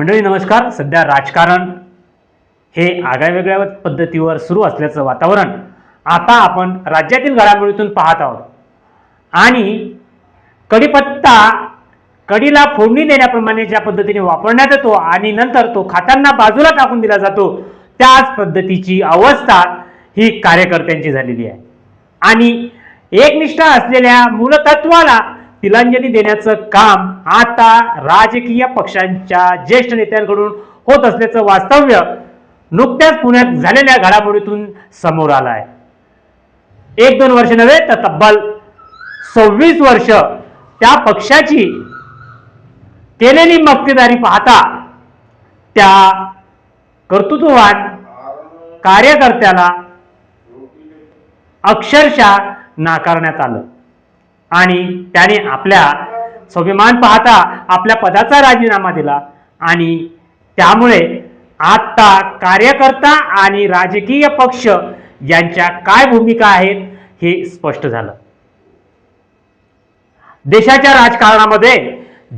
मंडळी नमस्कार. सध्या राजकारण हे आगळ्या वेगळ्या पद्धतीवर सुरू असल्याचं वातावरण आता आपण राज्यातील घडामोडीतून पाहत आहोत. आणि कडीपत्ता कडीला फोडणी देण्याप्रमाणे ज्या पद्धतीने वापरण्यात येतो आणि नंतर तो खातांना बाजूला टाकून दिला जातो त्याच पद्धतीची अवस्था ही कार्यकर्त्यांची झालेली आहे. आणि एकनिष्ठा असलेल्या मूलतत्वाला तिलांजली देण्याचं काम आता राजकीय पक्षांच्या ज्येष्ठ नेत्यांकडून होत असल्याचं वास्तव्य नुकत्याच पुण्यात झालेल्या घडामोडीतून समोर आलं आहे एक दोन वर्ष नव्हे तर तब्बल सव्वीस वर्ष त्या पक्षाची केलेली मक्तेदारी पाहता त्या कर्तृत्ववान कार्यकर्त्याला अक्षरशः नाकारण्यात आलं. आणि त्याने आपल्या स्वाभिमान पाहता आपल्या पदाचा राजीनामा दिला. आणि त्यामुळे आता कार्यकर्ता आणि राजकीय पक्ष यांच्या काय भूमिका आहेत हे स्पष्ट झालं. देशाच्या राजकारणामध्ये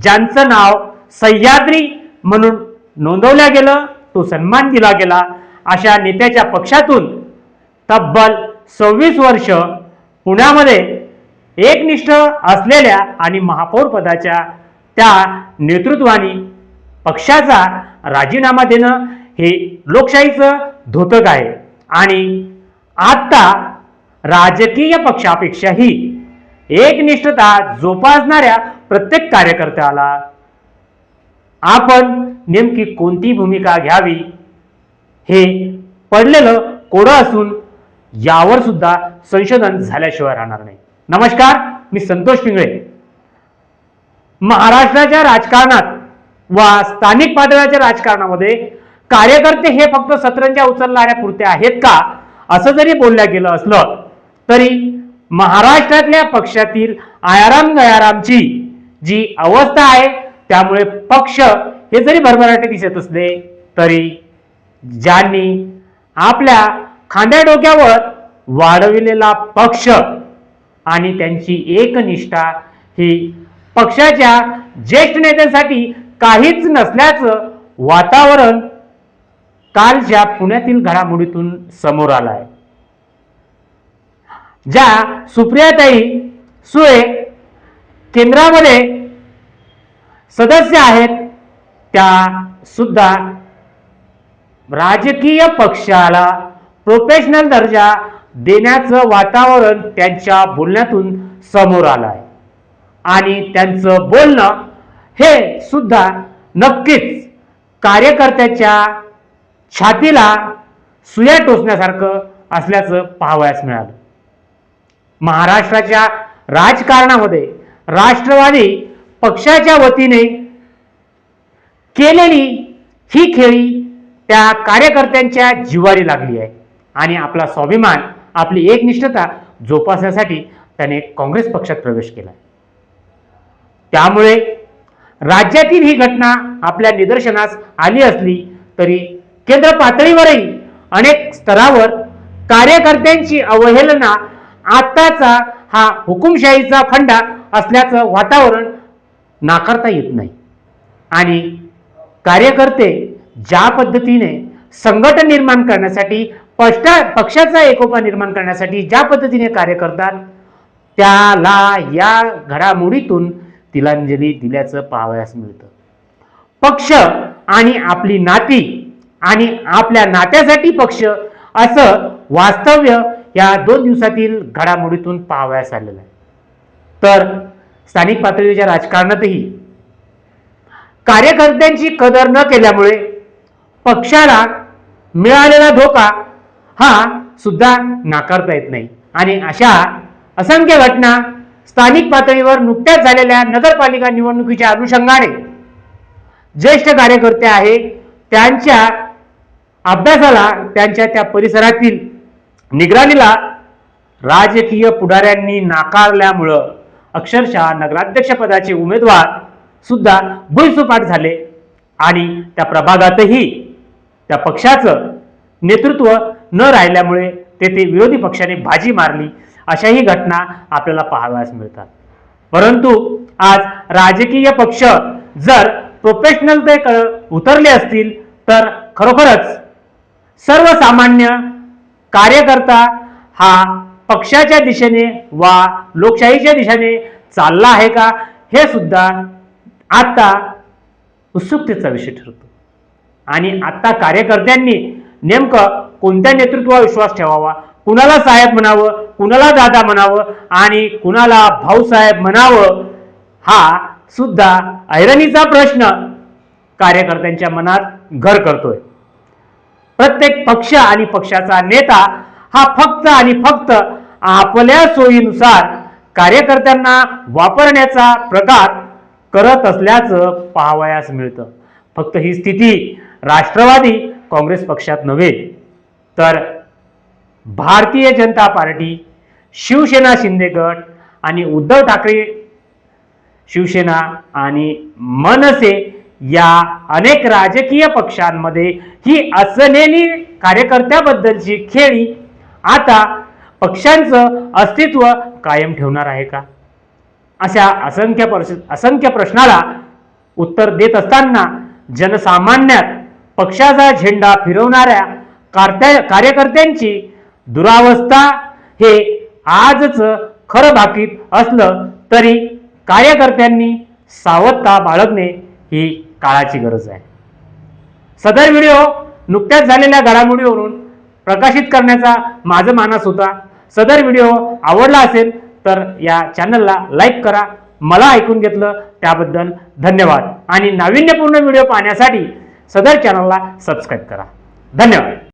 ज्यांचं नाव सह्याद्री म्हणून नोंदवल्या गेलं तो सन्मान दिला गेला. अशा नेत्याच्या पक्षातून तब्बल सव्वीस वर्ष पुण्यामध्ये एकनिष्ठ असलेल्या आणि महापौर पदाच्या त्या नेतृत्वाने पक्षाचा राजीनामा देणं हे लोकशाहीचं धोतक आहे. आणि आता राजकीय पक्षापेक्षाही एकनिष्ठता जोपासणाऱ्या प्रत्येक कार्यकर्त्याला आपण नेमकी कोणती भूमिका घ्यावी हे पडलेलं कोडं असून यावर सुद्धा संशोधन झाल्याशिवाय राहणार नाही. नमस्कार मी संतोष पिंगळे. महाराष्ट्राच्या राजकारणात वा स्थानिक पातळीच्या राजकारणामध्ये कार्यकर्ते हे फक्त सतरंजा उचलणाऱ्या पुरते आहेत का असं जरी बोलल्या गेलं असलं तरी महाराष्ट्रातल्या पक्षातील आयाराम गयारामची जी अवस्था आहे त्यामुळे पक्ष हे जरी भरभराटे दिसत असले तरी ज्यांनी आपल्या खांद्या डोक्यावर वाढविलेला पक्ष आणि त्यांची एकनिष्ठा ही पक्षाच्या ज्येष्ठ नेत्यांसाठी काहीच नसल्याचं वातावरण कालच्या पुण्यातील घडामोडीतून समोर आलं आहे ज्या सुप्रियाताई सुळे केंद्रामध्ये सदस्य आहेत त्या सुद्धा राजकीय पक्षाला प्रोफेशनल दर्जा देण्याचं वातावरण त्यांच्या बोलण्यातून समोर आलं आहे आणि त्यांचं बोलणं हे सुद्धा नक्कीच कार्यकर्त्याच्या छातीला सुया टोचण्यासारखं असल्याचं पाहावयास मिळालं. महाराष्ट्राच्या राजकारणामध्ये राष्ट्रवादी पक्षाच्या वतीने केलेली ही खेळी त्या कार्यकर्त्यांच्या जिवारी लागली आहे. आणि आपला स्वाभिमान आपली एकनिष्ठता जोपासण्यासाठी त्याने काँग्रेस पक्षात प्रवेश केला त्यामुळे राज्यातील ही घटना आपल्या निदर्शनास आली असली तरी केंद्र पातळीवरही अनेक स्तरावर कार्यकर्त्यांची अवहेलना आताचा हा हुकुमशाहीचा फंडा असल्याचं वातावरण नाकारता येत नाही. आणि कार्यकर्ते ज्या पद्धतीने संघटन निर्माण करण्यासाठी पष्टा पक्षाचा एकोपा निर्माण करण्यासाठी ज्या पद्धतीने कार्य करतात त्याला या घडामोडीतून तिलांजली दिल्याचं पाहावयास मिळतं. पक्ष आणि आपली नाती आणि आपल्या नात्यासाठी पक्ष असं वास्तव्य या दोन दिवसातील घडामोडीतून पाहावयास आलेलं आहे. तर स्थानिक पातळीच्या राजकारणातही कार्यकर्त्यांची कदर न केल्यामुळे पक्षाला मिळालेला धोका हा सुद्धा नाकारता येत नाही. आणि अशा असंख्य घटना स्थानिक पातळीवर नुकत्याच झालेल्या नगरपालिका निवडणुकीच्या अनुषंगाने ज्येष्ठ कार्यकर्ते आहे त्यांच्या अभ्यासाला त्यांच्या त्या परिसरातील निगराणीला राजकीय पुढाऱ्यांनी नाकारल्यामुळं अक्षरशः नगराध्यक्षपदाचे उमेदवार सुद्धा भुईसुपाट झाले आणि त्या प्रभागातही त्या पक्षाचं नेतृत्व न राहिल्यामुळे तेथे विरोधी पक्षाने बाजी मारली. अशाही घटना आपल्याला पाहाव्यास मिळतात. परंतु आज राजकीय पक्ष जर प्रोफेशनल ते उतरले असतील तर खरोखरच सर्वसामान्य कार्यकर्ता हा पक्षाच्या दिशेने वा लोकशाहीच्या दिशेने चालला आहे का हे सुद्धा आता उत्सुकतेचा विषय ठरतो. आणि आता कार्यकर्त्यांनी नेमकं कोणत्या नेतृत्वावर विश्वास ठेवावा? कुणाला साहेब म्हणावं? कुणाला दादा म्हणावं? आणि कुणाला भाऊसाहेब म्हणावं? हा सुद्धा ऐरणीचा प्रश्न कार्यकर्त्यांच्या मनात घर करतोय. प्रत्येक पक्ष आणि पक्षाचा नेता हा फक्त आणि फक्त आपल्या सोयीनुसार कार्यकर्त्यांना वापरण्याचा प्रकार करत असल्याचं पाहावयास मिळतं. फक्त ही स्थिती राष्ट्रवादी काँग्रेस पक्षात नव्हे. तर भारतीय जनता पार्टी शिवसेना शिंदे गट आणि उद्धव ठाकरे शिवसेना आणि मनसे या अनेक राजकीय पक्षांमध्ये ही असलेली कार्यकर्त्याबद्दलची खेळी आता पक्षांचं अस्तित्व कायम ठेवणार आहे का? अशा असंख्य प्रश्न असंख्य प्रश्नाला उत्तर देत असताना जनसामान्यात पक्षाचा झेंडा फिरवणाऱ्या कार्त्या कार्यकर्त्यांची दुरावस्था हे आजच खरं भाकीत असलं तरी कार्यकर्त्यांनी सावधता बाळगणे ही काळाची गरज आहे. सदर व्हिडिओ नुकत्याच झालेल्या घडामोडीवरून प्रकाशित करण्याचा माझं मानस होता. सदर व्हिडिओ आवडला असेल तर या चॅनलला लाईक करा. मला ऐकून घेतलं त्याबद्दल धन्यवाद. आणि नाविन्यपूर्ण व्हिडिओ पाहण्यासाठी सदर चॅनलला सबस्क्राईब करा. धन्यवाद.